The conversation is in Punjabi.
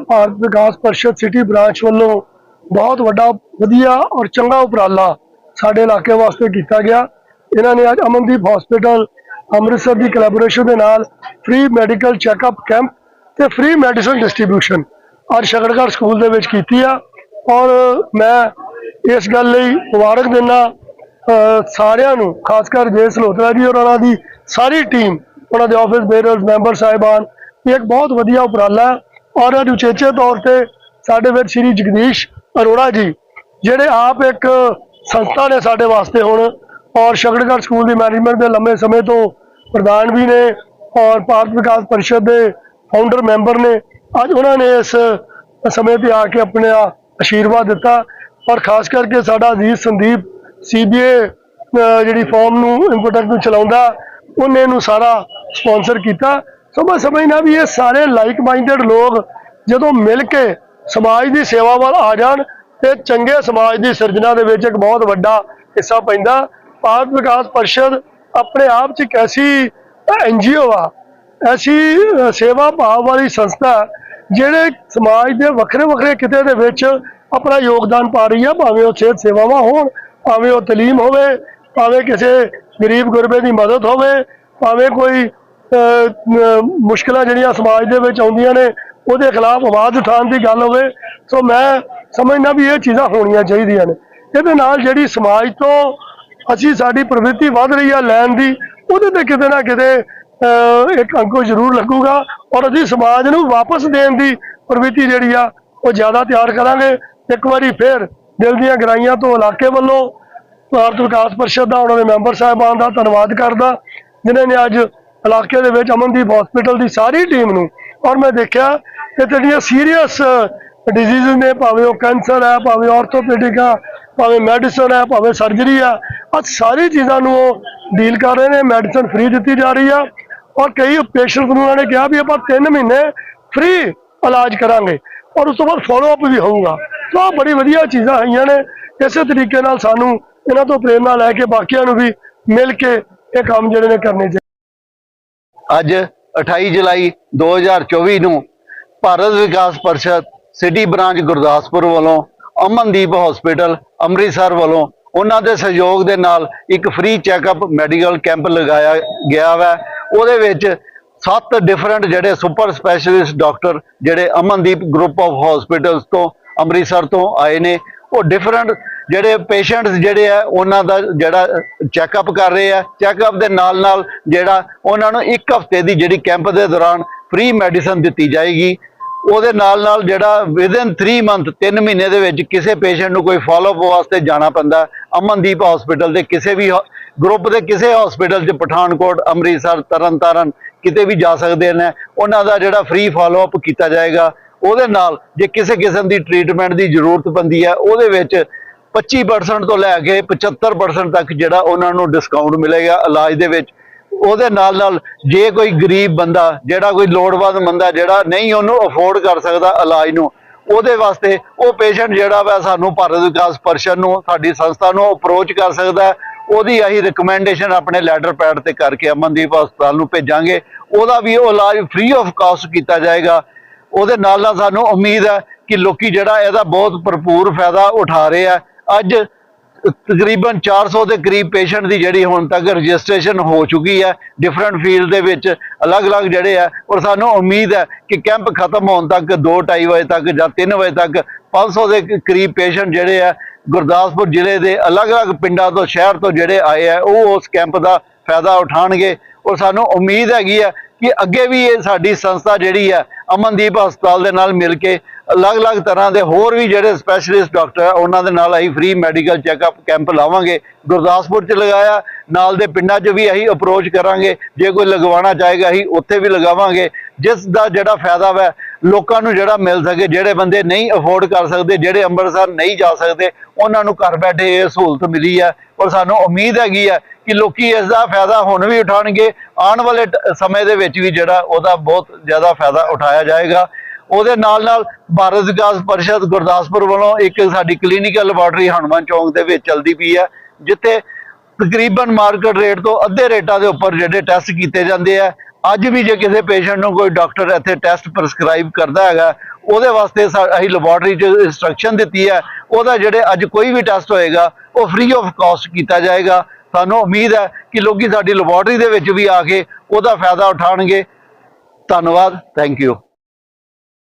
ਭਾਰਤ ਵਿਕਾਸ ਪਰਿਸ਼ਦ ਸਿਟੀ ਬ੍ਰਾਂਚ ਵੱਲੋਂ ਬਹੁਤ ਵੱਡਾ, ਵਧੀਆ ਔਰ ਚੰਗਾ ਉਪਰਾਲਾ ਸਾਡੇ ਇਲਾਕੇ ਵਾਸਤੇ ਕੀਤਾ ਗਿਆ। ਇਹਨਾਂ ਨੇ ਅੱਜ ਅਮਨਦੀਪ ਹਸਪੀਟਲ ਅੰਮ੍ਰਿਤਸਰ ਦੀ ਕੋਲੈਬੋਰੇਸ਼ਨ ਦੇ ਨਾਲ ਫ੍ਰੀ ਮੈਡੀਕਲ ਚੈੱਕਅਪ ਕੈਂਪ ਤੇ ਫ੍ਰੀ ਮੈਡੀਸਨ ਡਿਸਟ੍ਰੀਬਿਊਸ਼ਨ ਅੱਜ ਸ਼ਗੜਗੜ੍ਹ ਸਕੂਲ ਦੇ ਵਿੱਚ ਕੀਤੀ ਆ। ਔਰ ਮੈਂ ਇਸ ਗੱਲ ਲਈ ਮੁਬਾਰਕ ਦਿੰਦਾ ਸਾਰਿਆਂ ਨੂੰ, ਖਾਸ ਕਰ ਜੇ ਸਲੋਤਰਾ ਜੀ ਔਰ ਉਹਨਾਂ ਦੀ ਸਾਰੀ ਟੀਮ ਉਹਨਾਂ ਦੇ ਆਫਿਸ ਬੇਅਰਰਸ ਮੈਂਬਰ ਸਾਹਿਬਾਨ, ਇਹ ਇੱਕ ਬਹੁਤ ਵਧੀਆ ਉਪਰਾਲਾ ਹੈ। ਔਰ ਅੱਜ ਉਚੇਚੇ ਤੌਰ ਤੇ ਸਾਡੇ ਵਿੱਚ ਸ਼੍ਰੀ ਜਗਦੀਸ਼ ਅਰੋੜਾ ਜੀ, ਜਿਹੜੇ ਆਪ ਇੱਕ ਸੰਸਥਾ ਨੇ ਸਾਡੇ ਵਾਸਤੇ ਹੁਣ, ਔਰ ਸ਼ਗੜਗੜ੍ਹ ਸਕੂਲ ਦੀ ਮੈਨੇਜਮੈਂਟ ਦੇ ਲੰਮੇ ਸਮੇਂ ਤੋਂ ਪ੍ਰਧਾਨ ਵੀ ਨੇ, ਔਰ ਭਾਰਤ ਵਿਕਾਸ ਪਰਿਸ਼ਦ ਦੇ ਫਾਊਂਡਰ ਮੈਂਬਰ ਨੇ, ਅੱਜ ਉਹਨਾਂ ਨੇ ਇਸ ਸਮੇਂ ਤੇ ਆ ਕੇ ਆਪਣੇ ਆਸ਼ੀਰਵਾਦ ਦਿੱਤਾ, ਔਰ ਖਾਸ ਕਰਕੇ ਸਾਡਾ ਅਜ਼ੀਜ਼ ਸੰਦੀਪ ਸੀਬੀਏ ਜਿਹੜੀ ਫਾਰਮ ਨੂੰ ਇੰਪੋਰਟੈਂਟ ਨੂੰ ਚਲਾਉਂਦਾ, ਉਹਨੇ ਇਹਨੂੰ ਸਾਰਾ ਸਪਾਂਸਰ ਕੀਤਾ ਸੋ ਮੈਂ ਸਮਝਣਾ ਵੀ ਇਹ ਸਾਰੇ ਲਾਈਕ ਮਾਈਂਡਡ ਲੋਕ ਜਦੋਂ ਮਿਲ ਕੇ ਸਮਾਜ ਦੀ ਸੇਵਾ ਵੱਲ ਆ ਜਾਣ ਤੇ ਚੰਗੇ ਸਮਾਜ ਦੀ ਸਿਰਜਣਾ ਦੇ ਵਿੱਚ ਇੱਕ ਬਹੁਤ ਵੱਡਾ ਹਿੱਸਾ ਪੈਂਦਾ। ਭਾਰਤ ਵਿਕਾਸ ਪਰਿਸ਼ਦ ਆਪਣੇ ਆਪ 'ਚ ਇੱਕ ਐਸੀ ਐਨਜੀਓ ਆ, ਐਸੀ ਸੇਵਾ ਭਾਵ ਵਾਲੀ ਸੰਸਥਾ ਜਿਹੜੇ ਸਮਾਜ ਦੇ ਵੱਖਰੇ ਵੱਖਰੇ ਕਿਤੇ ਦੇ ਵਿੱਚ ਆਪਣਾ ਯੋਗਦਾਨ ਪਾ ਰਹੀ ਆ, ਭਾਵੇਂ ਉਹ ਸਿਹਤ ਸੇਵਾਵਾਂ ਹੋਣ, ਭਾਵੇਂ ਉਹ ਤਾਲੀਮ ਹੋਵੇ, ਭਾਵੇਂ ਕਿਸੇ ਗਰੀਬ ਗੁਰਬੇ ਦੀ ਮਦਦ ਹੋਵੇ, ਭਾਵੇਂ ਕੋਈ ਮੁਸ਼ਕਲਾਂ ਜਿਹੜੀਆਂ ਸਮਾਜ ਦੇ ਵਿੱਚ ਆਉਂਦੀਆਂ ਨੇ, ਉਹਦੇ ਖਿਲਾਫ ਆਵਾਜ਼ ਉਠਾਉਣ ਦੀ ਗੱਲ ਹੋਵੇ ਸੋ ਮੈਂ ਸਮਝਣਾ ਵੀ ਇਹ ਚੀਜ਼ਾਂ ਹੋਣੀਆਂ ਚਾਹੀਦੀਆਂ ਨੇ। ਇਹਦੇ ਨਾਲ ਜਿਹੜੀ ਸਮਾਜ ਤੋਂ ਅਸੀਂ ਸਾਡੀ ਪ੍ਰਵਿਰਤੀ ਵੱਧ ਰਹੀ ਆ ਲੈਣ ਦੀ, ਉਹਦੇ ਤੇ ਕਿਤੇ ਨਾ ਕਿਤੇ ਇੱਕ ਅੰਕੁਸ਼ ਜ਼ਰੂਰ ਲੱਗੂਗਾ ਔਰ ਅਸੀਂ ਸਮਾਜ ਨੂੰ ਵਾਪਸ ਦੇਣ ਦੀ ਪ੍ਰਵਿਰਤੀ ਜਿਹੜੀ ਆ, ਉਹ ਜ਼ਿਆਦਾ ਤਿਆਰ ਕਰਾਂਗੇ। ਇੱਕ ਵਾਰੀ ਫੇਰ ਦਿਲ ਦੀਆਂ ਗਰਾਈਆਂ ਤੋਂ ਇਲਾਕੇ ਵੱਲੋਂ ਭਾਰਤ ਵਿਕਾਸ ਪਰਿਸ਼ਦ ਦਾ, ਉਹਨਾਂ ਦੇ ਮੈਂਬਰ ਸਾਹਿਬਾਨ ਦਾ ਧੰਨਵਾਦ ਕਰਦਾ, ਜਿਨ੍ਹਾਂ ਨੇ ਅੱਜ ਇਲਾਕੇ ਦੇ ਵਿੱਚ ਅਮਨਦੀਪ ਹਸਪੀਟਲ ਦੀ ਸਾਰੀ ਟੀਮ ਨੂੰ ਔਰ ਮੈਂ ਦੇਖਿਆ ਕਿ ਜਿਹੜੀਆਂ ਸੀਰੀਅਸ ਡਿਜ਼ੀਜ਼ ਨੇ, ਭਾਵੇਂ ਉਹ ਕੈਂਸਰ ਹੈ, ਭਾਵੇਂ ਆਰਥੋਪੈਡਿਕ ਆ, ਭਾਵੇਂ ਮੈਡੀਸਨ ਹੈ, ਭਾਵੇਂ ਸਰਜਰੀ ਆ ਅੱਜ ਸਾਰੀ ਚੀਜ਼ਾਂ ਨੂੰ ਉਹ ਡੀਲ ਕਰ ਰਹੇ ਨੇ ਮੈਡੀਸਨ ਫ੍ਰੀ ਦਿੱਤੀ ਜਾ ਰਹੀ ਆ ਔਰ ਕਈ ਪੇਸ਼ੈਂਟਸ ਨੂੰ ਉਹਨਾਂ ਨੇ ਕਿਹਾ ਵੀ ਆਪਾਂ 3 ਮਹੀਨੇ ਫ੍ਰੀ ਇਲਾਜ ਕਰਾਂਗੇ ਔਰ ਉਸ ਤੋਂ ਬਾਅਦ ਫਾਲੋ ਅਪ ਵੀ ਹੋਊਗਾ। ਸੋ ਆਹ ਬੜੀ ਵਧੀਆ ਚੀਜ਼ਾਂ ਆਈਆਂ ਨੇ, ਇਸੇ ਤਰੀਕੇ ਨਾਲ ਸਾਨੂੰ ਇਹਨਾਂ ਤੋਂ ਪ੍ਰੇਰਣਾ ਲੈ ਕੇ ਬਾਕੀਆਂ ਨੂੰ ਵੀ ਮਿਲ ਕੇ ਇਹ ਕੰਮ ਜਿਹੜੇ ਨੇ ਕਰਨੇ ਚਾਹੀਦੇ। ਅੱਜ 28 ਜੁਲਾਈ 2024 ਨੂੰ ਭਾਰਤ ਵਿਕਾਸ ਪਰਿਸ਼ਦ ਸਿਟੀ ਬ੍ਰਾਂਚ ਗੁਰਦਾਸਪੁਰ ਵੱਲੋਂ ਅਮਨਦੀਪ ਹਸਪੀਟਲ ਅੰਮ੍ਰਿਤਸਰ ਵੱਲੋਂ ਉਹਨਾਂ ਦੇ ਸਹਿਯੋਗ ਦੇ ਨਾਲ ਇੱਕ ਫ੍ਰੀ ਚੈੱਕਅਪ ਮੈਡੀਕਲ ਕੈਂਪ ਲਗਾਇਆ ਗਿਆ ਵਾ। ਉਹਦੇ ਵਿੱਚ ਸੱਤ ਡਿਫਰੈਂਟ ਜਿਹੜੇ ਸੁਪਰ ਸਪੈਸ਼ਲਿਸਟ ਡਾਕਟਰ ਜਿਹੜੇ ਅਮਨਦੀਪ ਗਰੁੱਪ ਆਫ ਹਸਪੀਟਲਸ ਤੋਂ ਅੰਮ੍ਰਿਤਸਰ ਤੋਂ ਆਏ ਨੇ। ਉਹ ਡਿਫਰੈਂਟ ਜਿਹੜੇ ਪੇਸ਼ੈਂਟਸ ਜਿਹੜੇ ਆ, ਉਹਨਾਂ ਦਾ ਜਿਹੜਾ ਚੈੱਕਅਪ ਕਰ ਰਹੇ ਆ, ਚੈੱਕਅਪ ਦੇ ਨਾਲ ਨਾਲ ਜਿਹੜਾ ਉਹਨਾਂ ਨੂੰ ਇੱਕ ਹਫ਼ਤੇ ਦੀ ਜਿਹੜੀ ਕੈਂਪ ਦੇ ਦੌਰਾਨ ਫ੍ਰੀ ਮੈਡੀਸਨ ਦਿੱਤੀ ਜਾਏਗੀ। ਉਹਦੇ ਨਾਲ ਨਾਲ ਜਿਹੜਾ ਵਿਦਨ 3 ਮੰਥ 3 ਮਹੀਨੇ ਦੇ ਵਿੱਚ ਕਿਸੇ ਪੇਸ਼ੈਂਟ ਨੂੰ ਕੋਈ ਫਾਲੋਅਪ ਵਾਸਤੇ ਜਾਣਾ ਪੈਂਦਾ। ਅਮਨਦੀਪ ਹਸਪੀਟਲ ਦੇ ਕਿਸੇ ਵੀ ਗਰੁੱਪ ਦੇ ਕਿਸੇ ਹਸਪੀਟਲ 'ਚ ਪਠਾਨਕੋਟ, ਅੰਮ੍ਰਿਤਸਰ, ਤਰਨਤਾਰਨ ਕਿਤੇ ਵੀ ਜਾ ਸਕਦੇ ਨੇ, ਉਹਨਾਂ ਦਾ ਜਿਹੜਾ ਫ੍ਰੀ ਫਾਲੋਅਪ ਕੀਤਾ ਜਾਏਗਾ। ਉਹਦੇ ਨਾਲ ਜੇ ਕਿਸੇ ਕਿਸਮ ਦੀ ਟ੍ਰੀਟਮੈਂਟ ਦੀ ਜ਼ਰੂਰਤ ਪੈਂਦੀ ਹੈ, ਉਹਦੇ ਵਿੱਚ 25% ਤੋਂ ਲੈ ਕੇ 75% ਤੱਕ ਜਿਹੜਾ ਉਹਨਾਂ ਨੂੰ ਡਿਸਕਾਊਂਟ ਮਿਲੇਗਾ ਇਲਾਜ ਦੇ ਵਿੱਚ। ਉਹਦੇ ਨਾਲ ਨਾਲ ਜੇ ਕੋਈ ਗਰੀਬ ਬੰਦਾ, ਜਿਹੜਾ ਕੋਈ ਲੋੜਵੰਦ ਬੰਦਾ, ਜਿਹੜਾ ਨਹੀਂ ਉਹਨੂੰ ਅਫੋਰਡ ਕਰ ਸਕਦਾ ਇਲਾਜ ਨੂੰ, ਉਹਦੇ ਵਾਸਤੇ ਉਹ ਪੇਸ਼ੈਂਟ ਜਿਹੜਾ ਵਾ ਸਾਨੂੰ ਭਾਰਤ ਵਿਕਾਸ ਪਰਿਸ਼ਦ ਨੂੰ, ਸਾਡੀ ਸੰਸਥਾ ਨੂੰ ਅਪਰੋਚ ਕਰ ਸਕਦਾ ਉਹਦੀ ਅਸੀਂ ਰਿਕਮੈਂਡੇਸ਼ਨ ਆਪਣੇ ਲੈਟਰ ਪੈਡ ਤੇ ਕਰਕੇ ਅਮਨਦੀਪ ਹਸਪਤਾਲ ਨੂੰ ਭੇਜਾਂਗੇ। ਉਹਦਾ ਵੀ ਉਹ ਇਲਾਜ ਫ੍ਰੀ ਆਫ ਕਾਸਟ ਕੀਤਾ ਜਾਏਗਾ। ਉਹਦੇ ਨਾਲ ਨਾਲ ਸਾਨੂੰ ਉਮੀਦ ਹੈ ਕਿ ਲੋਕੀ ਜਿਹੜਾ ਇਹਦਾ ਬਹੁਤ ਭਰਪੂਰ ਫਾਇਦਾ ਉਠਾ ਰਹੇ ਆ। ਅੱਜ ਤਕਰੀਬਨ 400 ਦੇ ਕਰੀਬ ਪੇਸ਼ੈਂਟ ਦੀ ਜਿਹੜੀ ਹੁਣ ਤੱਕ ਰਜਿਸਟ੍ਰੇਸ਼ਨ ਹੋ ਚੁੱਕੀ ਹੈ ਡਿਫਰੈਂਟ ਫੀਲਡ ਦੇ ਵਿੱਚ ਅਲੱਗ-ਅਲੱਗ ਜਿਹੜੇ ਆ, ਔਰ ਸਾਨੂੰ ਉਮੀਦ ਹੈ ਕਿ ਕੈਂਪ ਖਤਮ ਹੋਣ ਤੱਕ 2:30 ਵਜੇ ਤੱਕ ਜਾਂ 3 ਵਜੇ ਤੱਕ 500 ਦੇ ਕਰੀਬ ਪੇਸ਼ੈਂਟ ਜਿਹੜੇ ਆ ਗੁਰਦਾਸਪੁਰ ਜ਼ਿਲ੍ਹੇ ਦੇ ਅਲੱਗ-ਅਲੱਗ ਪਿੰਡਾਂ ਤੋਂ, ਸ਼ਹਿਰ ਤੋਂ ਜਿਹੜੇ ਆਏ ਆ, ਉਹ ਉਸ ਕੈਂਪ ਦਾ ਫਾਇਦਾ ਉਠਾਣਗੇ ਔਰ ਸਾਨੂੰ ਉਮੀਦ ਹੈਗੀ ਆ ਕਿ ਅੱਗੇ ਵੀ ਇਹ ਸਾਡੀ ਸੰਸਥਾ ਜਿਹੜੀ ਹੈ ਅਮਨਦੀਪ ਹਸਪਤਾਲ ਦੇ ਨਾਲ ਮਿਲ ਕੇ ਅਲੱਗ-ਅਲੱਗ ਤਰ੍ਹਾਂ ਦੇ ਹੋਰ ਵੀ ਜਿਹੜੇ ਸਪੈਸ਼ਲਿਸਟ ਡਾਕਟਰ ਆ, ਉਹਨਾਂ ਦੇ ਨਾਲ ਅਸੀਂ ਫ੍ਰੀ ਮੈਡੀਕਲ ਚੈੱਕਅਪ ਕੈਂਪ ਲਾਵਾਂਗੇ। ਗੁਰਦਾਸਪੁਰ 'ਚ ਲਗਾਇਆ, ਨਾਲ ਦੇ ਪਿੰਡਾਂ 'ਚ ਵੀ ਅਸੀਂ ਅਪਰੋਚ ਕਰਾਂਗੇ। ਜੇ ਕੋਈ ਲਗਵਾਉਣਾ ਚਾਹੇਗਾ, ਅਸੀਂ ਉੱਥੇ ਵੀ ਲਗਾਵਾਂਗੇ। ਜਿਸ ਦਾ ਜਿਹੜਾ ਫਾਇਦਾ ਵਾ ਲੋਕਾਂ ਨੂੰ ਜਿਹੜਾ ਮਿਲ ਸਕੇ, ਜਿਹੜੇ ਬੰਦੇ ਨਹੀਂ ਅਫੋਰਡ ਕਰ ਸਕਦੇ, ਜਿਹੜੇ ਅੰਮ੍ਰਿਤਸਰ ਨਹੀਂ ਜਾ ਸਕਦੇ, ਉਹਨਾਂ ਨੂੰ ਘਰ ਬੈਠੇ ਇਹ ਸਹੂਲਤ ਮਿਲੀ ਹੈ। ਔਰ ਸਾਨੂੰ ਉਮੀਦ ਹੈਗੀ ਹੈ ਕਿ ਲੋਕੀ ਇਸ ਦਾ ਫਾਇਦਾ ਹੁਣ ਵੀ ਉਠਾਣਗੇ ਆਉਣ ਵਾਲੇ ਸਮੇਂ ਦੇ ਵਿੱਚ ਵੀ ਜਿਹੜਾ ਉਹਦਾ ਬਹੁਤ ਜ਼ਿਆਦਾ ਫਾਇਦਾ ਉਠਾਇਆ ਜਾਏਗਾ। ਉਹਦੇ ਨਾਲ ਨਾਲ ਭਾਰਤ ਵਿਕਾਸ ਪਰਿਸ਼ਦ ਗੁਰਦਾਸਪੁਰ ਵੱਲੋਂ ਇੱਕ ਸਾਡੀ ਕਲੀਨਿਕਲ ਲੈਬੋਰਟਰੀ ਹਨੂੰਮਾਨ ਚੌਂਕ ਦੇ ਵਿੱਚ ਚੱਲਦੀ ਪਈ ਹੈ, ਜਿੱਥੇ ਤਕਰੀਬਨ ਮਾਰਕੀਟ ਰੇਟ ਤੋਂ ਅੱਧੇ ਰੇਟਾਂ ਦੇ ਉੱਪਰ ਜਿਹੜੇ ਟੈਸਟ ਕੀਤੇ ਜਾਂਦੇ ਆ। ਅੱਜ ਵੀ ਜੇ ਕਿਸੇ ਪੇਸ਼ੈਂਟ ਨੂੰ ਕੋਈ ਡਾਕਟਰ ਇੱਥੇ ਟੈਸਟ ਪ੍ਰਸਕ੍ਰਾਈਬ ਕਰਦਾ ਹੈਗਾ, ਉਹਦੇ ਵਾਸਤੇ ਸਾ- ਅਸੀਂ ਲੈਬੋਰਟਰੀ 'ਚ ਇੰਸਟਰਕਸ਼ਨ ਦਿੱਤੀ ਹੈ, ਉਹਦਾ ਜਿਹੜੇ ਅੱਜ ਕੋਈ ਵੀ ਟੈਸਟ ਹੋਏਗਾ, ਉਹ ਫ੍ਰੀ ਆਫ ਕਾਸਟ ਕੀਤਾ ਜਾਏਗਾ। ਸਾਨੂੰ ਉਮੀਦ ਹੈ ਕਿ ਲੋਕੀ ਸਾਡੀ ਲੈਬੋਰਟਰੀ ਦੇ ਵਿੱਚ ਵੀ ਆ ਕੇ ਉਹਦਾ ਫਾਇਦਾ ਉਠਾਉਣਗੇ। ਧੰਨਵਾਦ ਥੈਂਕ ਯੂ